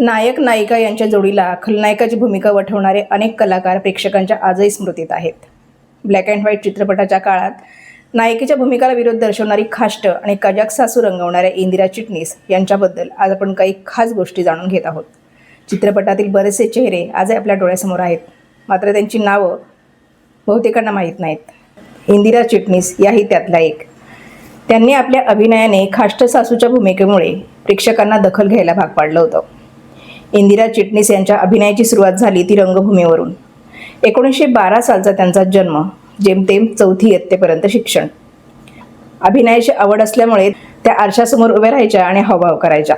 नायक नायिका यांच्या जोडीला खलनायकाची भूमिका वठवणारे अनेक कलाकार प्रेक्षकांच्या आजही स्मृतीत आहेत. ब्लॅक अँड व्हाईट चित्रपटाच्या काळात नायिकेच्या भूमिकाला विरोध दर्शवणारी खाष्ट आणि कजाक सासू रंगवणाऱ्या इंदिरा चिटणीस यांच्याबद्दल आज आपण काही खास गोष्टी जाणून घेत आहोत. चित्रपटातील बरेचसे चेहरे आजही आपल्या डोळ्यासमोर आहेत. मात्र त्यांची नावं बहुतेकांना माहीत नाहीत. इंदिरा चिटणीस याही त्यातला एक. त्यांनी आपल्या अभिनयाने खाष्ट सासूच्या भूमिकेमुळे प्रेक्षकांना दखल घ्यायला भाग पाडलं होतं. इंदिरा चिटणीस यांच्या अभिनयाची सुरुवात झाली ती रंगभूमीवरून एकोणीसशे बारा सालचा त्यांचा जन्म जेमतेम चौथी इयत्तेपर्यंत शिक्षण. अभिनयाची आवड असल्यामुळे त्या आरशासमोर उभ्या राहायच्या आणि हावभाव करायच्या.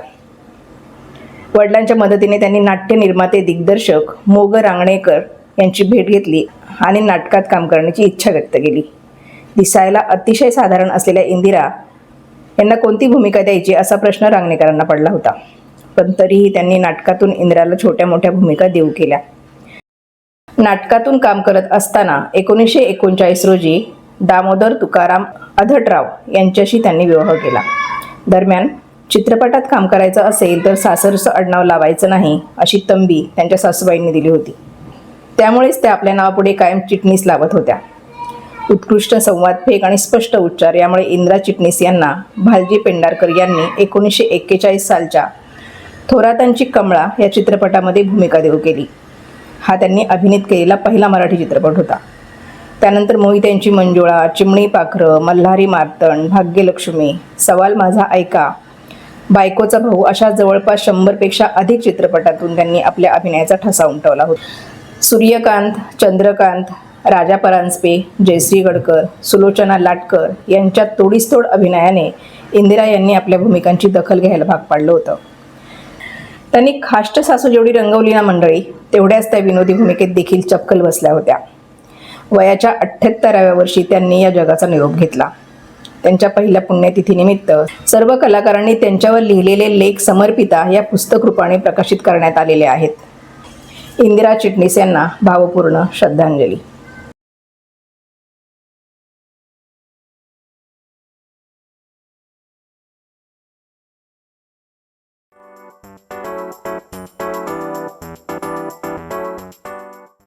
वडिलांच्या मदतीने त्यांनी नाट्य निर्माते दिग्दर्शक मोग रांगणेकर यांची भेट घेतली आणि नाटकात काम करण्याची इच्छा व्यक्त केली. दिसायला अतिशय साधारण असलेल्या इंदिरा यांना कोणती भूमिका द्यायची असा प्रश्न रांगणेकरांना पडला होता. पण तरीही त्यांनी नाटकातून इंद्राला छोट्या मोठ्या भूमिका देऊ केल्या. नाटकातून काम करत असताना एकोणीसशे एकोणचाळीस रोजी दामोदर तुकाराम अधटराव यांच्याशी त्यांनी विवाह केला. दरम्यान चित्रपटात काम करायचं असेल तर सासरचं आडनाव लावायचं नाही अशी तंबी त्यांच्या सासूबाईंनी दिली होती. त्यामुळेच त्या आपल्या नावापुढे कायम चिटणीस लावत होत्या. उत्कृष्ट संवाद फेक आणि स्पष्ट उच्चार यामुळे इंद्रा चिटणीस यांना भालजी पेंडारकर यांनी एकोणीसशे एक्केचाळीस सालच्या थोरातांची कमळा या चित्रपटामध्ये भूमिका देऊ केली. हा त्यांनी अभिनीत केलेला पहिला मराठी चित्रपट होता. त्यानंतर मोहित यांची मंजुळा चिमणी पाखरं मल्हारी मार्तण भाग्यलक्ष्मी सवाल माझा ऐका बायकोचा भाऊ अशा जवळपास शंभरपेक्षा अधिक चित्रपटातून त्यांनी आपल्या अभिनयाचा ठसा उमटवला होता. सूर्यकांत चंद्रकांत राजा परांजपे जयश्री गडकर सुलोचना लाटकर यांच्या तोडीसतोड अभिनयाने इंदिरा यांनी आपल्या भूमिकांची दखल घ्यायला भाग पाडलं होतं. त्यांनी खाष्ट सासू जेवढी रंगवली ना मंडळी तेवढ्याच त्या विनोदी भूमिकेत देखील चपकल बसल्या होत्या. वयाच्या अठ्ठ्याहत्तराव्या वर्षी त्यांनी या जगाचा निरोप घेतला. त्यांच्या पहिल्या पुण्यतिथीनिमित्त सर्व कलाकारांनी त्यांच्यावर लिहिलेले लेख समर्पिता या पुस्तक रूपाने प्रकाशित करण्यात आलेले आहेत. इंदिरा चिटणीस यांना भावपूर्ण श्रद्धांजली.